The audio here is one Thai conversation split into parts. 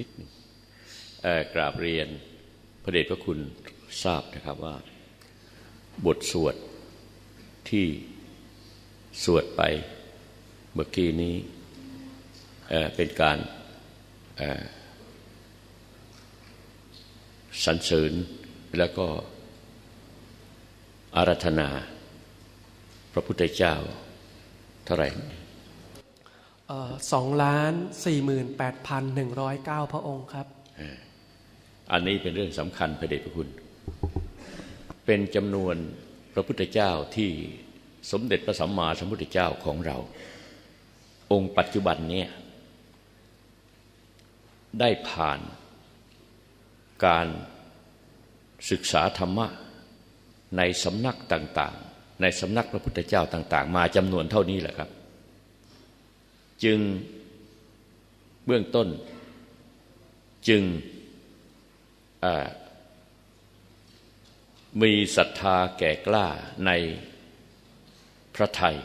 นิดหนึ่งกราบเรียนพระเดชพระคุณทราบนะครับว่า บทสวดที่สวดไปเมื่อกี้นี้เเป็นการสรรเสริญแล้วก็อารัธนา พระพุทธเจ้าเท่าไหร่ สองล้านสี่หมื่นแปดพันหนึ่งร้อยเก้าพระองค์ครับ อันนี้เป็นเรื่องสำคัญพระเดชพระคุณ เป็นจำนวนพระพุทธเจ้าที่สมเด็จพระสัมมาสัมพุทธเจ้าของเรา องค์ปัจจุบันเนี่ยได้ผ่านการศึกษาธรรมะในสำนักต่างๆ ในสำนักพระพุทธเจ้าต่าง ๆ มาจำนวนเท่านี้แหละครับ จึง เบื้องต้น จึงมีศรัทธาแก่กล้าในพระไทย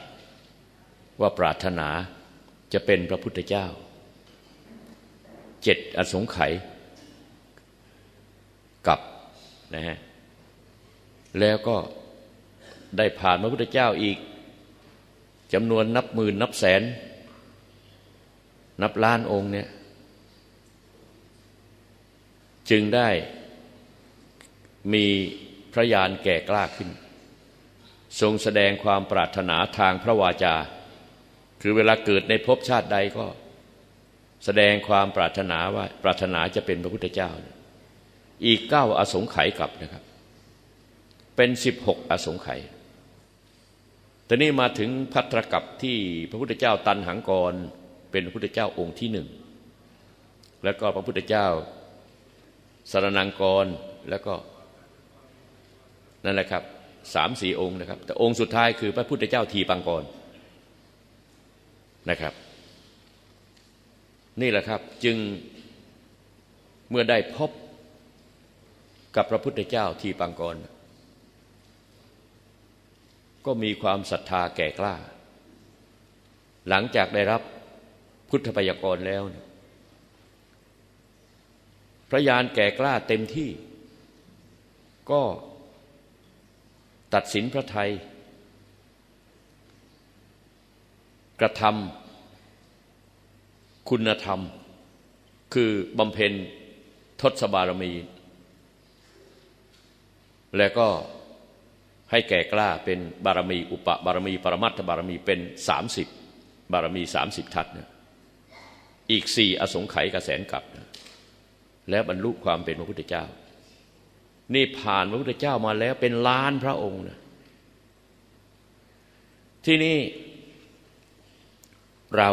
ว่าปรารถนาจะเป็นพระพุทธเจ้า เจ็ดอสงไขยกับนะฮะแล้วก็ได้ผ่านพระพุทธเจ้าอีกจำนวนนับหมื่นนับแสน นับล้านองค์เนี่ย จึงได้มีพระญาณแก่กล้าขึ้น ทรงแสดงความปรารถนาทางพระวาจา คือเวลาเกิดในภพชาติใดก็ แสดงความปรารถนาว่าปรารถนาจะเป็นพระพุทธเจ้า อีกเก้าอสงไขยกลับนะครับ เป็นสิบหกอสงไขยตอนนี้มาถึงพัทรกับที่พระพุทธเจ้าตันหังกร เป็นพระพุทธเจ้าองค์ที่หนึ่งแล้วก็พระพุทธเจ้าสารนังกรแล้วก็นั่นแหละครับสามสี่องค์นะครับ แต่องค์สุดท้ายคือพระพุทธเจ้าทีปังกรนะครับ นี่แหละครับจึงเมื่อได้พบกับพระพุทธเจ้าทีปังกร ก็มีความศรัทธาแก่กล้า หลังจากได้รับ พุทธพยากรแล้วเนี่ยพระยานแก่กล้าเต็มที่ ก็ตัดสินพระไทย กระทำคุณธรรม คือบำเพ็ญทศบารมี และก็ให้แก่กล้าเป็นบารมี อุปบารมี ปรมัตถบารมีเป็นสามสิบบารมีสามสิบทัศเนี่ย อีกสี่อสงไขยกระแสนกับ แล้วบรรลุความเป็นพระพุทธเจ้า นี่ผ่านพระพุทธเจ้ามาแล้วเป็นล้านพระองค์นะที่นี่เรา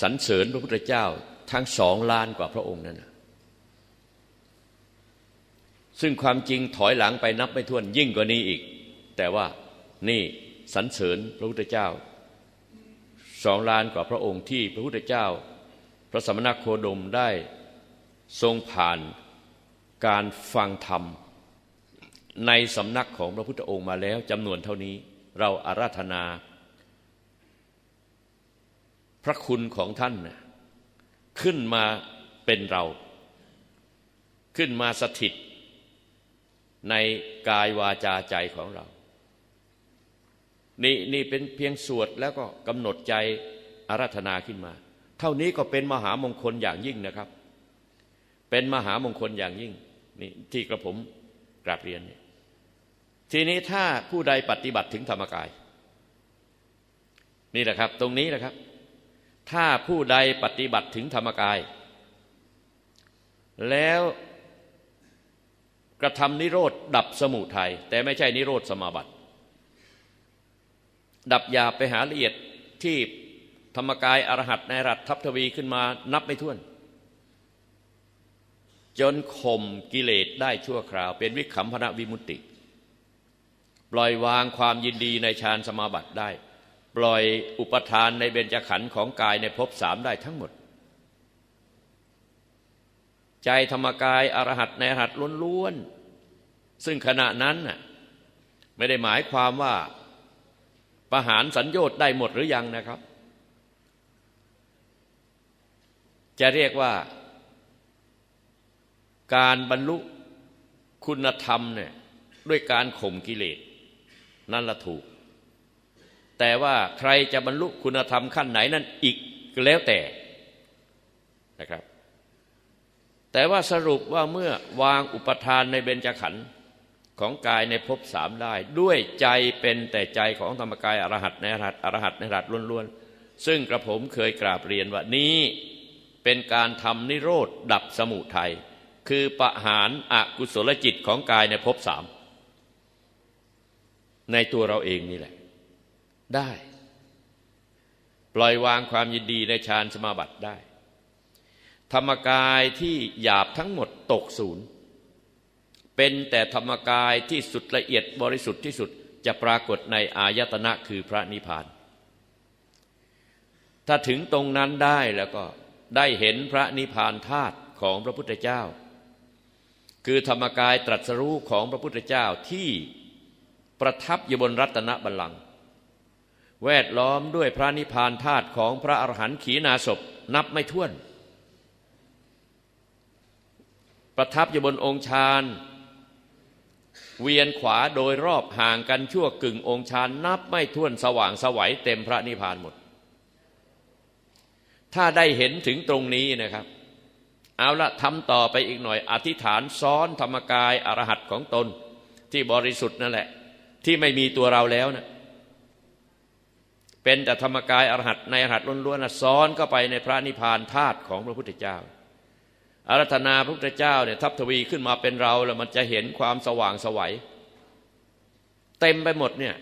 สรรเสริญพระพุทธเจ้าทั้งสองล้านกว่าพระองค์นั่นนะซึ่งความจริงถอยหลังไปนับไม่ถ้วนยิ่งกว่านี้อีก แต่ว่านี่สรรเสริญพระพุทธเจ้า สองล้านกว่าพระองค์ที่พระพุทธเจ้า พระสมณโคดมได้ทรงผ่านการฟังธรรม ในสำนักของพระพุทธองค์มาแล้วจำนวนเท่านี้เราอาราธนา พระคุณของท่านขึ้นมาเป็นเรา ขึ้นมาสถิต ในกายวาจาใจของเรา นี่นี่เป็นเพียงสวดแล้วก็กำหนดใจอาราธนาขึ้นมา เท่านี้ก็เป็นมหามงคลอย่างยิ่งนะครับ เป็นมหามงคลอย่างยิ่งนี่ที่กระผมกราบเรียนนี่ทีนี้ถ้าผู้ใดปฏิบัติถึงธรรมกาย นี่แหละครับ ตรงนี้แหละครับ ถ้าผู้ใดปฏิบัติถึงธรรมกาย แล้วกระทำนิโรธดับสมุทัยแต่ไม่ใช่นิโรธสมาบัติ ดับยาไปหาละเอียดที่ธรรมกายอรหัตในรัตทัพทวีขึ้นมานับไม่ถ้วน จนข่มกิเลสได้ชั่วคราว เป็นวิขำพนะวิมุตติ ปล่อยวางความยินดีในฌานสมาบัติได้ ปล่อยอุปทานในเบญจขันธ์ของกายในภพสามได้ทั้งหมด ใจธรรมกายอรหัตในอรหัตล้วนๆซึ่งขณะนั้นน่ะไม่ได้หมายความว่า ประหารสัญญต์ได้หมดหรือยังนะครับ จะเรียกว่าการบรรลุคุณธรรมเนี่ยด้วยการข่มกิเลส นั่นละถูก แต่ว่าใครจะบรรลุคุณธรรมขั้นไหนนั่นอีกแล้วแต่นะครับ แต่ว่าสรุปว่าเมื่อวางอุปทานในเบญจขันธ์ ของกายในภพสามได้ ด้วยใจเป็นแต่ใจของธรรมกายอรหัตในอรหัตอรหัตในอรหัตล้วนๆ ซึ่งกระผมเคยกราบเรียนว่านี้เป็นการทำนิโรธดับสมุทัยคือประหารอกุศลจิตของกายในภพสามในตัวเราเองนี่แหละ ได้ ปล่อยวางความยินดีในฌานสมาบัติได้ ธรรมกายที่หยาบทั้งหมดตกศูนย์ เป็นแต่ธรรมกายที่สุดละเอียดบริสุทธิ์ที่สุดจะปรากฏในอายตนะคือพระนิพพาน ถ้าถึงตรงนั้นได้แล้วก็ได้เห็นพระนิพพานธาตุของพระพุทธเจ้า คือธรรมกายตรัสรู้ของพระพุทธเจ้าที่ประทับอยู่บนรัตนบัลลังก์แวดล้อมด้วยพระนิพพานธาตุของพระอรหันต์ขีณาสพนับไม่ถ้วน ประทับอยู่บนองค์ฌาน เวียนขวาโดยรอบห่างกันชั่วกึ่งองค์ฌานนับไม่ถ้วนสว่างสวัยเต็มพระนิพพานหมด ถ้าได้เห็นถึงตรงนี้นะครับ เอาละทำต่อไปอีกหน่อย อธิษฐานซ้อนธรรมกายอรหัตของตน ที่บริสุทธิ์นั่นแหละ ที่ไม่มีตัวเราแล้วนะเป็นแต่ธรรมกายอรหัตในอรหัตล้วนๆนะซ้อนเข้าไปในพระนิพพานธาตุของพระพุทธเจ้า อารัธนาพระพุทธเจ้าเนี่ยทับทวีขึ้นมาเป็นเราแล้วมันจะเห็นความสว่างสวัยเต็มไปหมดเนี่ย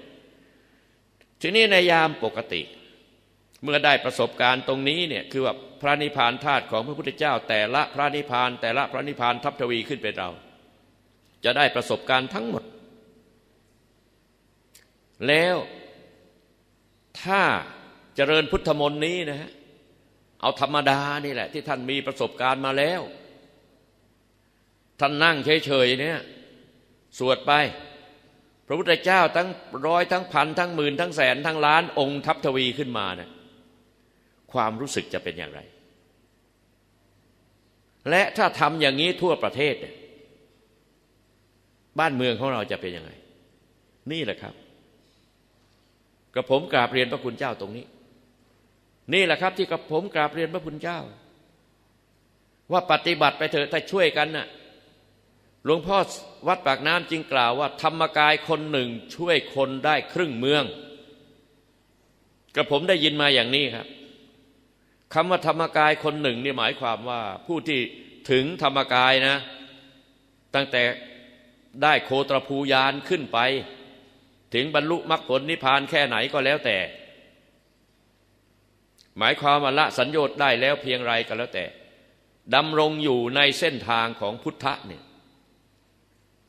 ทีนี้ในยามปกติ เมื่อได้ประสบการณ์ตรงนี้เนี่ยคือว่าพระนิพพานธาตุของพระพุทธเจ้า แต่ละพระนิพพาน แต่ละพระนิพพานทับทวีขึ้นเป็นเรา จะได้ประสบการณ์ทั้งหมด แล้วถ้าเจริญพุทธมนต์นี้นะฮะ เอาธรรมดานี่แหละ ที่ท่านมีประสบการณ์มาแล้ว ท่านนั่งเฉยๆเนี่ยสวดไป พระพุทธเจ้าทั้งร้อยทั้งพันทั้งหมื่นทั้งแสนทั้งล้านองค์ทับทวีขึ้นมาเนี่ยความรู้สึกจะเป็นอย่างไร และถ้าทำอย่างนี้ทั่วประเทศเนี่ยบ้านเมืองของเราจะเป็นยังไง นี่แหละครับ กระผมกราบเรียนพระคุณเจ้าตรงนี้ นี่แหละครับที่กับผมกราบเรียนพระพุทธเจ้า ว่าปฏิบัติไปเถอะถ้าช่วยกันน่ะหลวงพ่อวัดปากน้ำจึงกล่าวว่า ธรรมกายคนหนึ่งช่วยคนได้ครึ่งเมืองกระผมได้ยินมาอย่างนี้ครับคำว่าธรรมกายคนหนึ่งนี่หมายความว่าผู้ที่ถึงธรรมกายนะ ตั้งแต่ได้โคตรภูยานขึ้นไป ถึงบรรลุมรรคผลนิพพานแค่ไหนก็แล้วแต่ หมายความว่าละสัญญต์ได้แล้วเพียงไรก็แล้วแต่ดำรงอยู่ในเส้นทางของพุทธะเนี่ย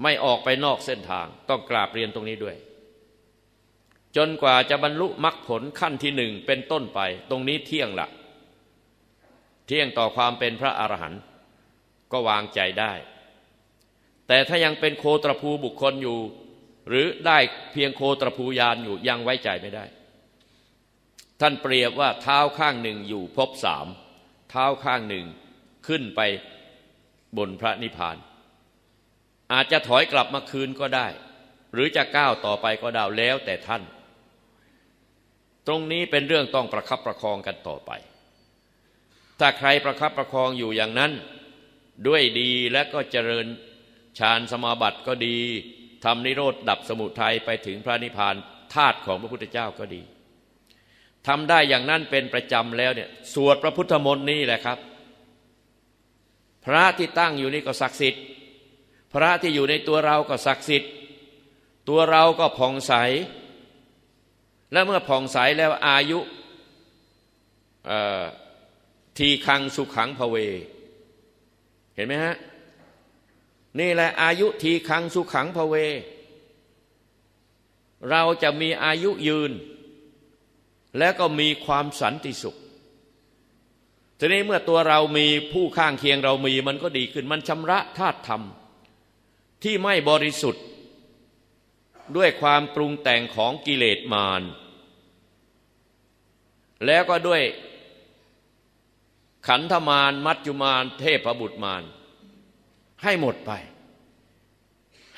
ไม่ออกไปนอกเส้นทางต้องกราบเรียนตรงนี้ด้วย จนกว่าจะบรรลุมรรคผลขั้นที่หนึ่งเป็นต้นไป ตรงนี้เที่ยงละเที่ยงต่อความเป็นพระอรหันต์ก็วางใจได้ แต่ถ้ายังเป็นโคตรภูบุคคลอยู่ หรือได้เพียงโคตรภูยานอยู่ยังไว้ใจไม่ได้ ท่านเปรียบว่าเท้าข้างหนึ่งอยู่พบสามเท้าข้างหนึ่งขึ้นไปบนพระนิพพาน อาจจะถอยกลับมาคืนก็ได้ หรือจะก้าวต่อไปก็ได้แล้วแต่ท่าน ตรงนี้เป็นเรื่องต้องประคับประคองกันต่อไป ถ้าใครประคับประคองอยู่อย่างนั้น ด้วยดีและก็เจริญฌานสมาบัติก็ดีทำนิโรธดับสมุทัยไปถึงพระนิพพานธาตุของพระพุทธเจ้าก็ดี ทำได้อย่างนั้นเป็นประจำแล้วเนี่ยสวดพระพุทธมนต์นี่แหละครับ พระที่ตั้งอยู่นี่ก็ศักดิ์สิทธิ์ พระที่อยู่ในตัวเราก็ศักดิ์สิทธิ์ ตัวเราก็ผ่องใส และเมื่อผ่องใสแล้วอายุทีคังสุขังภเว เห็นไหมฮะ นี่แหละอายุทีคังสุขังภเว เราจะมีอายุยืน แล้วก็มีความสันติสุข ทีนี้เมื่อตัวเรามีผู้ข้างเคียงเรามีมันก็ดีขึ้น มันชำระธาตุธรรม ที่ไม่บริสุทธิ์ ด้วยความปรุงแต่งของกิเลสมาร แล้วก็ด้วยขันธมารมัจจุมารเทพบุตรมารให้หมดไป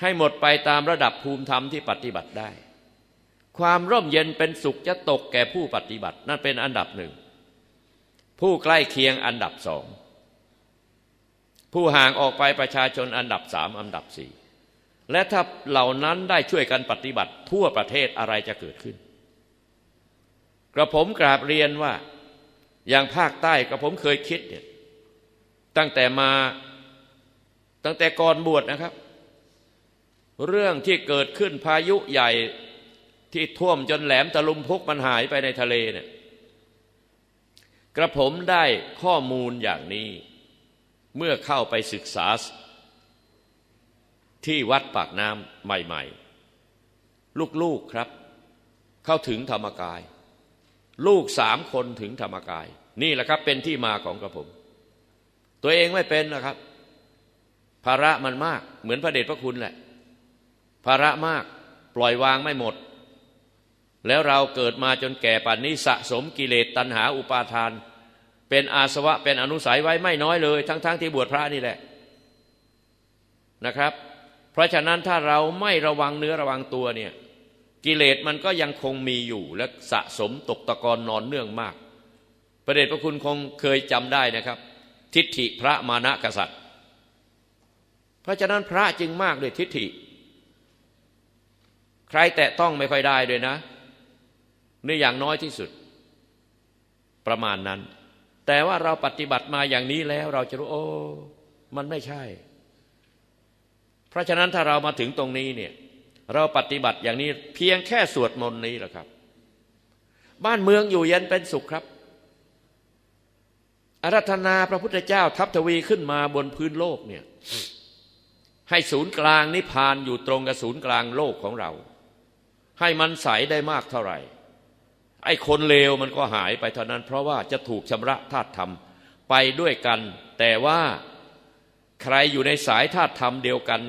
ให้หมดไปตามระดับภูมิธรรมที่ปฏิบัติได้ ความร่มเย็นเป็นสุขจะตกแก่ผู้ปฏิบัติ นั่นเป็นอันดับหนึ่ง ผู้ใกล้เคียงอันดับสอง ผู้ห่างออกไปประชาชนอันดับสามอันดับสี่และถ้าเหล่านั้นได้ช่วยกันปฏิบัติทั่วประเทศอะไรจะเกิดขึ้น กระผมกราบเรียนว่าอย่างภาคใต้กระผมเคยคิดเนี่ยตั้งแต่มาตั้งแต่ก่อนบวชนะครับ เรื่องที่เกิดขึ้นพายุใหญ่ ที่ท่วมจนแหลมตะลุมพุกมันหายไปในทะเลเนี่ยกระผมได้ข้อมูลอย่างนี้ เมื่อเข้าไปศึกษาที่วัดปากน้ำใหม่ ๆ ลูกๆครับ เข้าถึงธรรมกาย ลูกสามคนถึงธรรมกาย นี่แหละครับเป็นที่มาของกระผม ตัวเองไม่เป็นนะครับ ภาระมันมากเหมือนพระเดชพระคุณแหละ ภาระมากปล่อยวางไม่หมด แล้วเราเกิดมาจนแก่ป่านนี้สะสมกิเลสตัณหาอุปาทาน เป็นอาสวะเป็นอนุสัยไว้ไม่น้อยเลย ทั้งๆทที่บวชพระนี่แหละนะครับ เพราะฉะนั้นถ้าเราไม่ระวังเนื้อระวังตัวเนี่ยกิเลสมันก็ยังคงมีอยู่และสะสมตกตะกอนนอนเนื่องมาก ประเดชพระคุณคงเคยจำได้นะครับ ทิฏฐิพระมานะกษัตริย์ เพราะฉะนั้นพระจึงมากด้วยทิฏฐิ ใครแตะต้องไม่ค่อยได้ด้วยนะ ในอย่างน้อยที่สุด ประมาณนั้น แต่ว่าเราปฏิบัติมาอย่างนี้แล้ว เราจะรู้โอ้มันไม่ใช่ เพราะฉะนั้นถ้าเรามาถึงตรงนี้เนี่ย เราปฏิบัติอย่างนี้เพียงแค่สวดมนต์นี้แหละครับ บ้านเมืองอยู่เย็นเป็นสุขครับอารัธนาพระพุทธเจ้าทัพทวีขึ้นมาบนพื้นโลกเนี่ยให้ศูนย์กลางนิพพานอยู่ตรงกับศูนย์กลางโลกของเรา ให้มันใสได้มากเท่าไหร่ ไอ้คนเลวมันก็หายไปเท่านั้น เพราะว่าจะถูกชำระธาตุธรรมไปด้วยกัน แต่ว่าใครอยู่ในสายธาตุธรรมเดียวกัน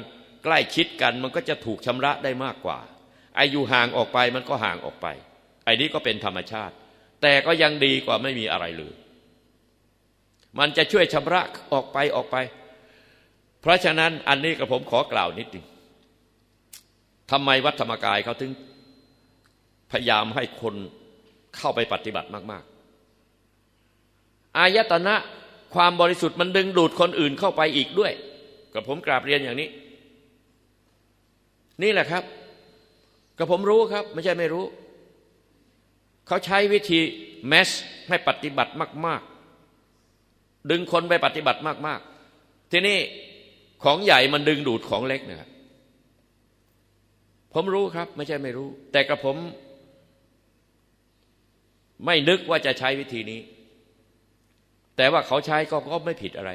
ใกล้ชิดกันมันก็จะถูกชำระได้มากกว่าไอ้อยู่ห่างออกไปมันก็ห่างออกไปไอ้นี้ก็เป็นธรรมชาติ แต่ก็ยังดีกว่าไม่มีอะไรเลย มันจะช่วยชำระออกไปออกไป เพราะฉะนั้นอันนี้กับผมขอกล่าวนิดหนึ่งทำไมวัดธรรมกายเขาถึงพยายามให้คน เข้าไปปฏิบัติมาก ๆ อายตนะความบริสุทธิ์มันดึงดูดคนอื่นเข้าไปอีกด้วย กับผมกราบเรียนอย่างนี้ นี่แหละครับ กับผมรู้ครับ ไม่ใช่ไม่รู้ เขาใช้วิธีแมสให้ปฏิบัติมาก ๆ ดึงคนไปปฏิบัติมาก ๆ ทีนี้ของใหญ่มันดึงดูดของเล็กนะครับผมรู้ครับ ไม่ใช่ไม่รู้ แต่กระผม ไม่นึกว่าจะใช้วิธีนี้ แต่ว่าเขาใช้ก็ก็ไม่ผิดอะไร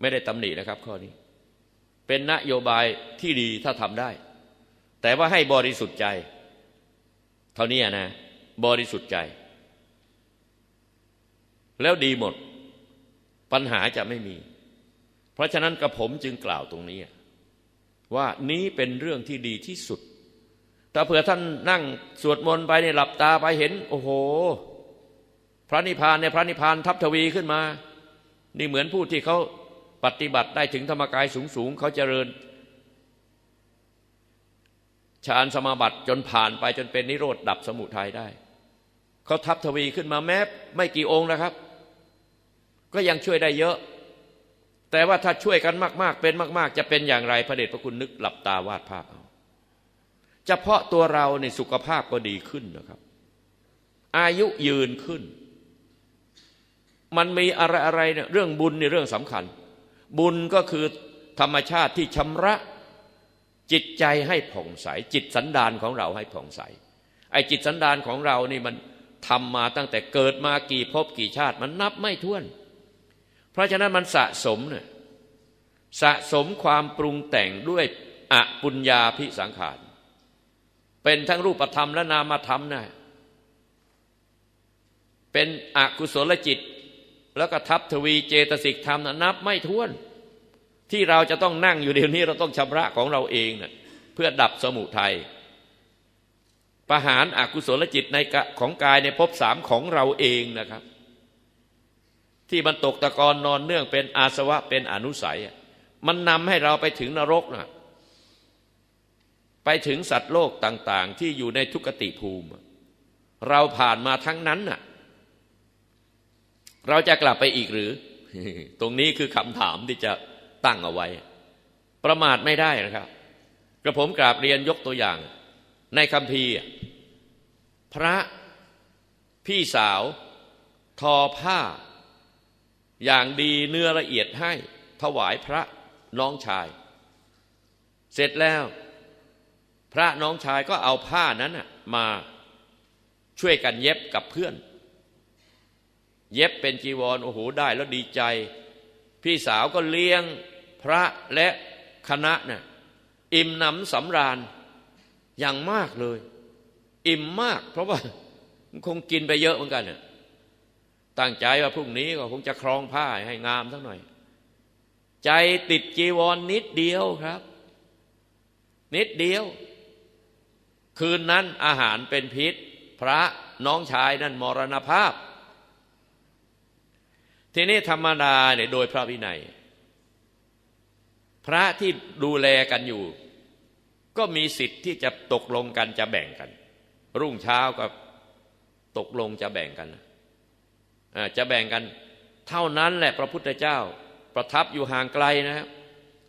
ไม่ได้ตำหนินะครับ ข้อนี้ เป็นนโยบายที่ดีถ้าทำได้ แต่ว่าให้บริสุทธิ์ใจ เท่านี้นะ บริสุทธิ์ใจ แล้วดีหมด ปัญหาจะไม่มี เพราะฉะนั้นกระผมจึงกล่าวตรงนี้ ว่านี้เป็นเรื่องที่ดีที่สุด ถ้าเผื่อท่านนั่งสวดมนต์ไปเนี่ยหลับตาไปเห็น โอ้โห พระนิพพานในพระนิพพานทับทวีขึ้นมา นี่เหมือนผู้ที่เขาปฏิบัติได้ถึงธรรมกายสูงสูงเขาเจริญฌานสมาบัติจนผ่านไปจนเป็นนิโรธดับสมุทัยได้เขาทับทวีขึ้นมาแม้ไม่กี่องค์นะครับ ก็ยังช่วยได้เยอะ แต่ว่าถ้าช่วยกันมาก ๆ เป็นมาก ๆ จะเป็นอย่างไรพระเดชพระคุณนึกหลับตาวาดภาพเอา เฉพาะตัวเราในสุขภาพก็ดีขึ้นนะครับ อายุยืนขึ้น มันมีอะไรอะไรเนี่ยเรื่องบุญในเรื่องสำคัญ บุญก็คือธรรมชาติที่ชำระจิตใจให้ผ่องใส จิตสันดานของเราให้ผ่องใส ไอ้จิตสันดานของเรานี่มันทำมาตั้งแต่เกิดมากี่ภพกี่ชาติมันนับไม่ถ้วน เพราะฉะนั้นมันสะสมเนี่ยสะสมความปรุงแต่งด้วยอปุญญาพิสังขาร เป็นทั้งรูปธรรมและนามธรรมนะเป็นอกุศลจิต แล้วก็ทับทวีเจตสิกธรรมนะนับไม่ถ้วน ที่เราจะต้องนั่งอยู่เดี๋ยวนี้เราต้องชำระของเราเองนะเพื่อดับสมุทัยประหารอากุศลจิตในของกายในภพสามของเราเองนะครับ ที่มันตกตะกอนนอนเนื่องเป็นอาสวะเป็นอนุสัย มันนำให้เราไปถึงนรกนะ ไปถึงสัตว์โลกต่างๆ ที่อยู่ในทุกติภูมิ เราผ่านมาทั้งนั้นน่ะ เราจะกลับไปอีกหรือ ตรงนี้คือคำถามที่จะตั้งเอาไว้ ประมาทไม่ได้นะครับกระผมกราบเรียนยกตัวอย่าง ในคัมภีพระพี่สาว ทอผ้า อย่างดีเนื้อละเอียดให้ ถวายพระน้องชาย เสร็จแล้ว พระน้องชายก็เอาผ้านั้นมาช่วยกันเย็บกับเพื่อน เย็บเป็นจีวรโอ้โหได้แล้วดีใจ พี่สาวก็เลี้ยงพระและคณะน่ะอิ่มหนำสำราญอย่างมากเลย อิ่มมาก เพราะว่าคงกินไปเยอะเหมือนกันน่ะตั้งใจว่าพรุ่งนี้ก็คงจะครองผ้าให้งามสักหน่อย ใจติดจีวรนนิดเดียวครับ นิดเดียว คืนนั้นอาหารเป็นพิษ พระน้องชายนั่นมรณภาพ ทีนี้ธรรมดาเนี่ยโดยพระวินัย พระที่ดูแลกันอยู่ ก็มีสิทธิ์ที่จะตกลงกันจะแบ่งกัน รุ่งเช้าก็ตกลงจะแบ่งกันจะแบ่งกัน เท่านั้นแหละพระพุทธเจ้า ประทับอยู่ห่างไกลนะครับ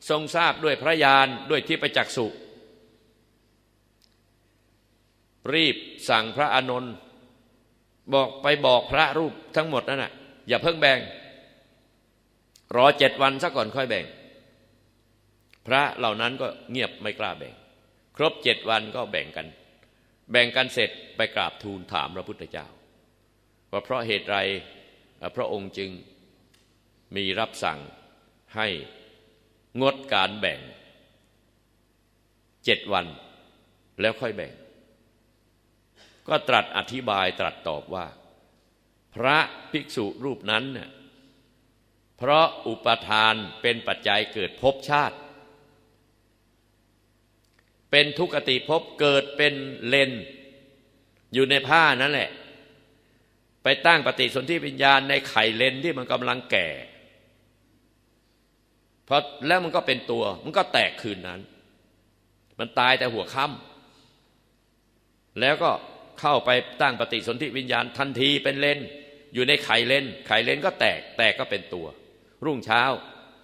ทรงทราบด้วยพระญาณด้วยที่ประจักษุ รีบสั่งพระอานนท์บอกไปบอกพระรูปทั้งหมดนั่นน่ะอย่าเพิ่งแบ่ง รอเจ็ดวันซะก่อนค่อยแบ่ง พระเหล่านั้นก็เงียบไม่กล้าแบ่ง ครบเจ็ดวันก็แบ่งกัน แบ่งกันเสร็จไปกราบทูลถามพระพุทธเจ้า ว่าเพราะเหตุไรพระองค์จึงมีรับสั่งให้งดการแบ่งเจ็ดวันแล้วค่อยแบ่ง ก็ตรัสอธิบายตรัสตอบว่า พระภิกษุรูปนั้นเน่ยเพราะอุปทานเป็นปัจจัยเกิดภพชาติ เป็นทุกขติภพเกิดเป็นเลน อยู่ในผ้านั่นแหละ ไปตั้งปฏิสนธิวิญญาณในไข่เลนที่มันกำลังแก่พอแล้วมันก็เป็นตัว มันก็แตกคืนนั้น มันตายแต่หัวค่ำแล้วก็ เข้าไปตั้งปฏิสนธิวิญญาณทันทีเป็นเลนอยู่ในไข่เลนไข่เลนก็แตกแตกก็เป็นตัว รุ่งเช้า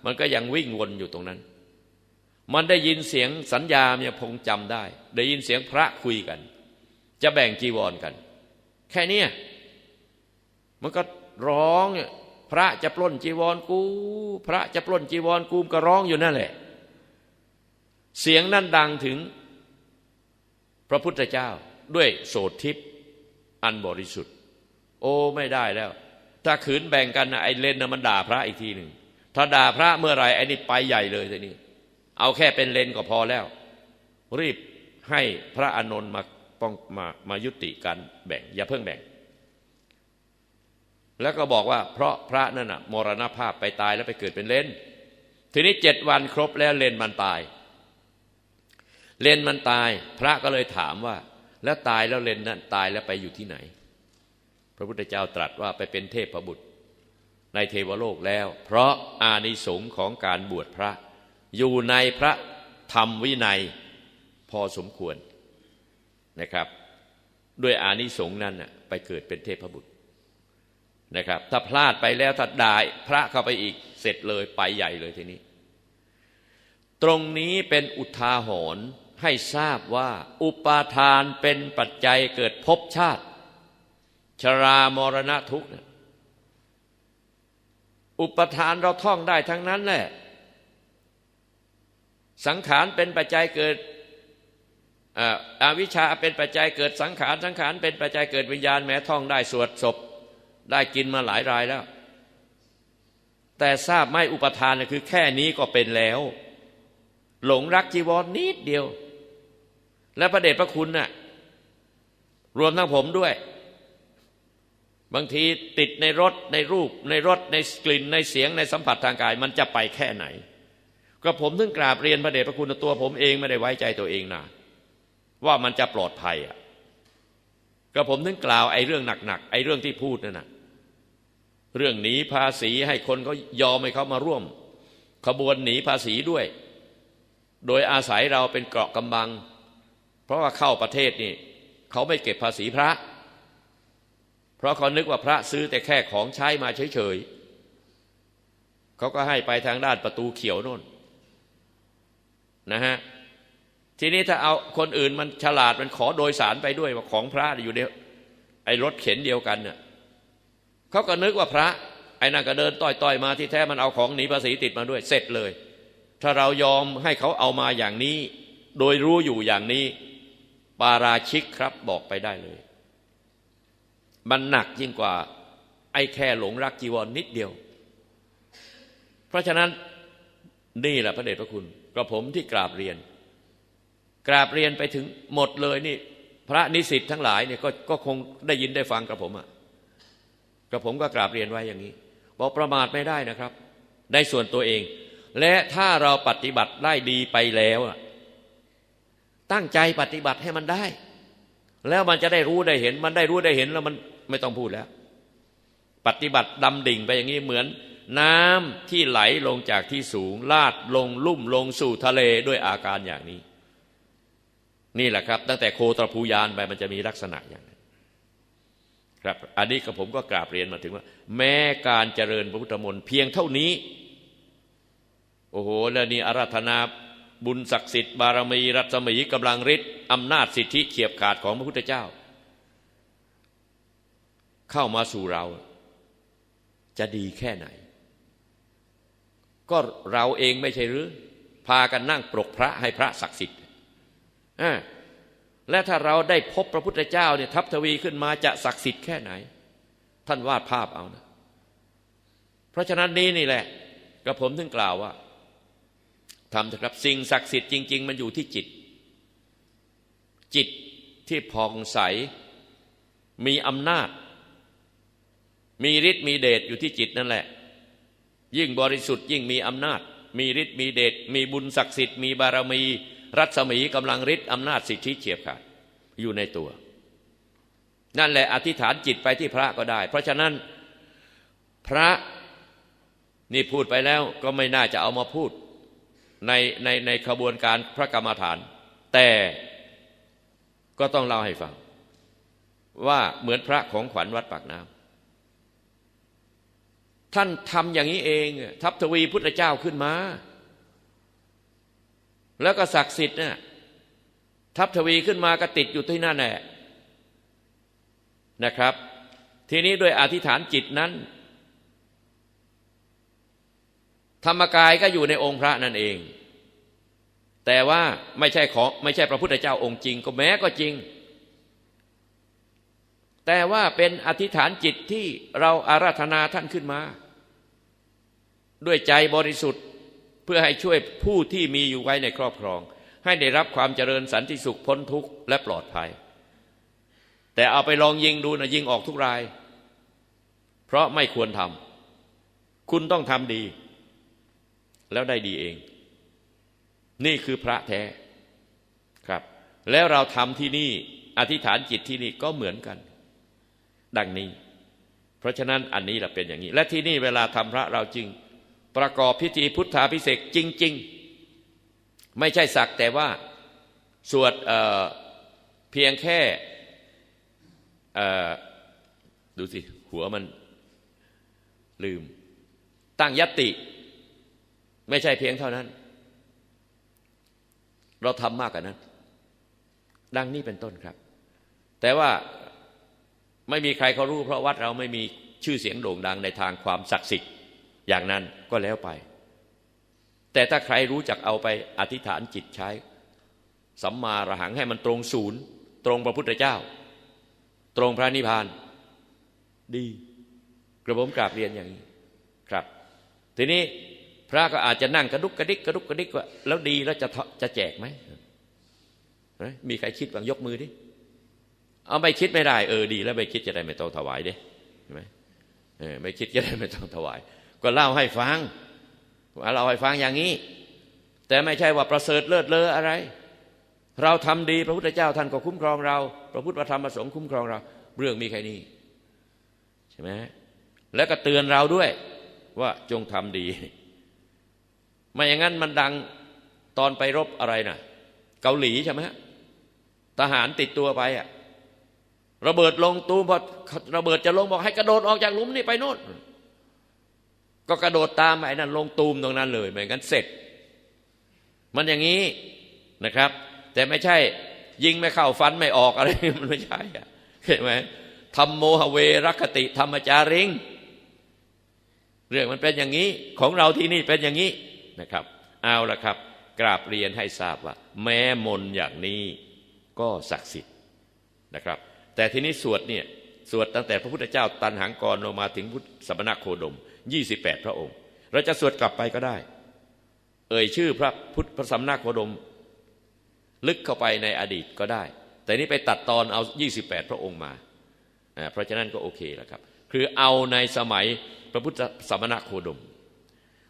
มันก็ยังวิ่งวนอยู่ตรงนั้น มันได้ยินเสียงสัญญาเนี่ยพงจำได้ ได้ยินเสียงพระคุยกัน จะแบ่งจีวรกัน แค่เนี้ยมันก็ร้องเนี่ยพระจะปล้นจีวรกู พระจะปล้นจีวรกูมก็ร้องอยู่นั่นแหละ เสียงนั้นดังถึงพระพุทธเจ้า ด้วยโสดทิพย์อันบริสุทธิ์ โอ้ไม่ได้แล้ว ถ้าขืนแบ่งกันนะไอ้เลนนะมันด่าพระอีกทีหนึ่งถ้าด่าพระเมื่อไรไอ้นี่ไปใหญ่เลยทีนี้เอาแค่เป็นเลนก็พอแล้ว รีบให้พระอานนท์มาป้องมามายุติการแบ่ง อย่าเพิ่งแบ่ง แล้วก็บอกว่าเพราะพระนั่นน่ะมรณภาพไปตายแล้วไปเกิดเป็นเลนทีนี้เจ็ดวันครบแล้วเลนมันตาย เลนมันตาย พระก็เลยถามว่า แล้วตายแล้วเลนนั้นตายแล้วไปอยู่ที่ไหน พระพุทธเจ้าตรัสว่าไปเป็นเทพบุตร ในเทวโลกแล้ว เพราะอานิสงส์ของการบวชพระ อยู่ในพระธรรมวินัยพอสมควรนะครับ ด้วยอานิสงส์นั้นไปเกิดเป็นเทพบุตรนะครับ ถ้าพลาดไปแล้วถ้าด่าพระเข้าไปอีกเสร็จเลยไปใหญ่เลยทีนี้ ตรงนี้เป็นอุทาหรณ์ ให้ทราบว่าอุปาทานเป็นปัจจัยเกิดภพชาติ ชรามรณะทุกข์อุปทานเราท่องได้ทั้งนั้นแหละ สังขารเป็นปัจจัยเกิดอาวิชชาเป็นปัจจัยเกิดสังขารสังขารเป็นปัจจัยเกิดวิญญาณแม้ท่องได้สวดศพได้กินมาหลายรายแล้ว แต่ทราบไม่อุปทานคือแค่นี้ก็เป็นแล้ว หลงรักจีวรนนิดเดียว และพระเดชพระคุณน่ะรวมทั้งผมด้วย บางทีติดในรถในรูป ในรถในกลิ่นในเสียงในสัมผัสทางกาย มันจะไปแค่ไหน ก็ผมถึงกราบเรียนพระเดชพระคุณตัวผมเองไม่ได้ไว้ใจตัวเองนะว่ามันจะปลอดภัยอะก็ผมถึงกล่าวไอ้เรื่องหนักๆไอ้เรื่องที่พูดนั่นนะเรื่องหนีภาษีให้คนเขายอมให้เขามาร่วม ขบวนหนีภาษีด้วย โดยอาศัยเราเป็นเกราะกำบัง เพราะว่าเข้าประเทศนี่เขาไม่เก็บภาษีพระ เพราะเขานึกว่าพระซื้อแต่แค่ของใช้มาเฉยๆเขาก็ให้ไปทางด้านประตูเขียวโน่นนะฮะทีนี้ถ้าเอาคนอื่นมันฉลาดมันขอโดยสารไปด้วยว่าของพระอยู่ในไอ้รถเข็นเดียวกันเนี่ยเขาก็นึกว่าพระไอ้นั่นก็เดินต่อยๆมาที่แท้มันเอาของหนีภาษีติดมาด้วย เสร็จเลย ถ้าเรายอมให้เขาเอามาอย่างนี้ โดยรู้อยู่อย่างนี้าราชิกครับบอกไปได้เลย มันหนักยิ่งกว่า ไอ้แค่หลงรักจีวรนนิดเดียว เพราะฉะนั้นนี่แหละพระเดชพระคุณกระผมที่กราบเรียน กราบเรียนไปถึงหมดเลยนี่ พระนิสิตทั้งหลายเนี่ยกก็คงได้ยินได้ฟังกระผมอะ่ะกระผมก็กราบเรียนไว้อย่างนี้บอกประมาทไม่ได้นะครับได้ส่วนตัวเอง และถ้าเราปฏิบัติได้ดีไปแล้วอะ ตั้งใจปฏิบัติให้มันได้ แล้วมันจะได้รู้ได้เห็น มันได้รู้ได้เห็นแล้วมันไม่ต้องพูดแล้ว ปฏิบัติดำดิ่งไปอย่างนี้เหมือน น้ำที่ไหลลงจากที่สูง ลาดลงลุ่มลงสู่ทะเลด้วยอาการอย่างนี้ นี่แหละครับ ตั้งแต่โคตรภูยานไปมันจะมีลักษณะอย่างนั้นครับอันนี้กับผมก็กราบเรียนมาถึงว่า แม้การเจริญพระพุทธมนต์เพียงเท่านี้โอ้โห แล้วนี่อาราธนา บุญศักดิ์สิทธิ์บารมีรัศมีกำลังฤทธิ์อำนาจสิทธิเขียบขาดของพระพุทธเจ้า เข้ามาสู่เรา จะดีแค่ไหน ก็เราเองไม่ใช่หรือ พากันนั่งปรกพระให้พระศักดิ์สิทธิ์และถ้าเราได้พบพระพุทธเจ้าเนี่ยทับทวีขึ้นมาจะศักดิ์สิทธิ์แค่ไหน ท่านวาดภาพเอานะ เพราะฉะนั้นนี้นี่แหละกระผมถึงกล่าวว่า ทำเถอะครับสิ่งศักดิ์สิทธิ์จริง ๆ มันอยู่ที่จิต จิตที่ผ่องใส มีอำนาจ มีฤทธิ์มีเดชอยู่ที่จิตนั่นแหละ ยิ่งบริสุทธิ์ยิ่งมีอำนาจ มีฤทธิ์มีเดชมีบุญศักดิ์สิทธิ์มีบารมี รัศมีกำลังฤทธิ์อำนาจสิทธิเฉียบขาดอยู่ในตัว นั่นแหละอธิษฐานจิตไปที่พระก็ได้ เพราะฉะนั้นพระนี่พูดไปแล้วก็ไม่น่าจะเอามาพูด ในในในขบวนการพระกรรมฐาน แต่ก็ต้องเล่าให้ฟัง ว่าเหมือนพระของขวัญวัดปากน้ำท่านทำอย่างนี้เอง ทัพทวีพุทธเจ้าขึ้นมา แล้วก็ศักดิ์สิทธิ์เนี่ยทัพทวีขึ้นมาก็ติดอยู่ที่นั่นแหละนะครับ ทีนี้โดยอธิษฐานจิตนั้น ธรรมกายก็อยู่ในองค์พระนั่นเอง แต่ว่าไม่ใช่ของไม่ใช่พระพุทธเจ้าองค์จริง ก็แม้ก็จริง แต่ว่าเป็นอธิษฐานจิตที่เราอาราธนาท่านขึ้นมา ด้วยใจบริสุทธิ์เพื่อให้ช่วยผู้ที่มีอยู่ไว้ในครอบครอง ให้ได้รับความเจริญสันติสุขพ้นทุกข์และปลอดภัย แต่เอาไปลองยิงดูนะยิงออกทุกราย เพราะไม่ควรทำคุณต้องทำดี แล้วได้ดีเอง นี่คือพระแท้ครับ แล้วเราทำที่นี่อธิษฐานจิตที่นี่ก็เหมือนกัน ดังนี้ เพราะฉะนั้นอันนี้แหละเป็นอย่างนี้ และที่นี่เวลาทำพระเราจึงประกอบพิธีพุทธาพิเศษจริง ๆ ไม่ใช่สักแต่ว่าสวดเเพียงแค่ดูสิ หัวมันลืม ตั้งยติ ไม่ใช่เพียงเท่านั้น เราทำมากกว่านั้น ดังนี้เป็นต้นครับ แต่ว่าไม่มีใครเขารู้ เพราะวัดเราไม่มีชื่อเสียงโด่งดังในทางความศักดิ์สิทธิ์อย่างนั้นก็แล้วไป แต่ถ้าใครรู้จักเอาไปอธิษฐานจิตใช้ สัมมาระหังให้มันตรงศูนย์ ตรงพระพุทธเจ้า ตรงพระนิพพาน ดี กระผมกราบเรียนอย่างนี้ครับ ทีนี้ พระก็อาจจะนั่งกระดุกกระดิกกระดุกกระดิกว่าแล้วดีแล้วจะจะแจกไหมมีใครคิดบ้างยกมือดิเอาไม่คิดไม่ได้เออดี แล้วไม่คิดจะได้ไม่ต้องถวายด้ใช่ไหมเออไม่คิดจะได้ไม่ต้องถวาย ก็เล่าให้ฟังว่าเราให้ฟังอย่างนี้ แต่ไม่ใช่ว่าประเสริฐเลิศเลออะไร เราทำดีพระพุทธเจ้าท่านก็คุ้มครองเรา พระพุทธธรรมประสงค์คุ้มครองเรา เรื่องมีแค่นี้ใช่ไหมแล้วก็เตือนเราด้วยว่าจงทำดี ไม่อย่างนั้นมันดังตอนไปรบอะไรนะเกาหลีใช่ไหมฮะทหารติดตัวไปอะระเบิดลงตูมพอระเบิดจะลงบอกให้กระโดดออกจากหลุมนี่ไปโน่นก็กระโดดตามไอ้นั่นลงตูมตรงนั้นเลยไม่งั้นเสร็จ มันอย่างนี้นะครับ แต่ไม่ใช่ ยิงไม่เข้าฟันไม่ออกอะไรมันไม่ใช่อะเห็นไหมทำโมหเวรคติธรรมจาริง เรื่องมันเป็นอย่างนี้ ของเราที่นี่เป็นอย่างนี้ นะครับ เอาละครับ กราบเรียนให้ทราบว่า แม้มนต์อย่างนี้ก็ศักดิ์สิทธิ์นะครับ แต่ทีนี้สวดเนี่ยสวดตั้งแต่พระพุทธเจ้าตันหังกรลงมาถึงพุทธสมณโคดม 28 พระองค์ เราจะสวดกลับไปก็ได้ เอ่ยชื่อพระพุทธพระสมณโคดม ลึกเข้าไปในอดีตก็ได้ แต่นี่ไปตัดตอนเอา 28 พระองค์มาอ่าเพราะฉะนั้นก็โอเคแล้วครับ คือเอาในสมัยพระพุทธสมณโคดม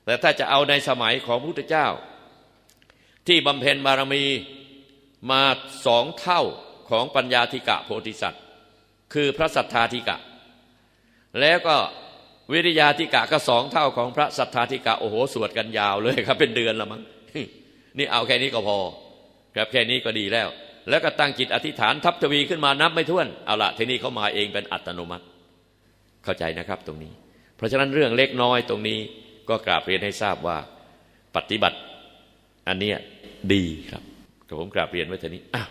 แต่ถ้าจะเอาในสมัยของพระพุทธเจ้า ที่บำเพ็ญบารมีมาสองเท่าของปัญญาธิกะโพธิสัตว์ คือพระสัทธาธิกะ แล้วก็วิริยาธิกะก็สองเท่าของพระสัทธาธิกะโอ้โหสวดกันยาวเลยครับเป็นเดือนละมั้งนี่เอาแค่นี้ก็พอครับแค่นี้ก็ดีแล้ว แล้วก็ตั้งจิตอธิษฐานทับทวีขึ้นมานับไม่ถ้วนเอาละทีนี้เขามาเองเป็นอัตโนมัติ เข้าใจนะครับตรงนี้ เพราะฉะนั้นเรื่องเล็กน้อยตรงนี้ ก็กราบเรียนให้ทราบว่าปฏิบัติอันเนี้ยดีครับผมกราบเรียนไว้เท่านี้อ้าว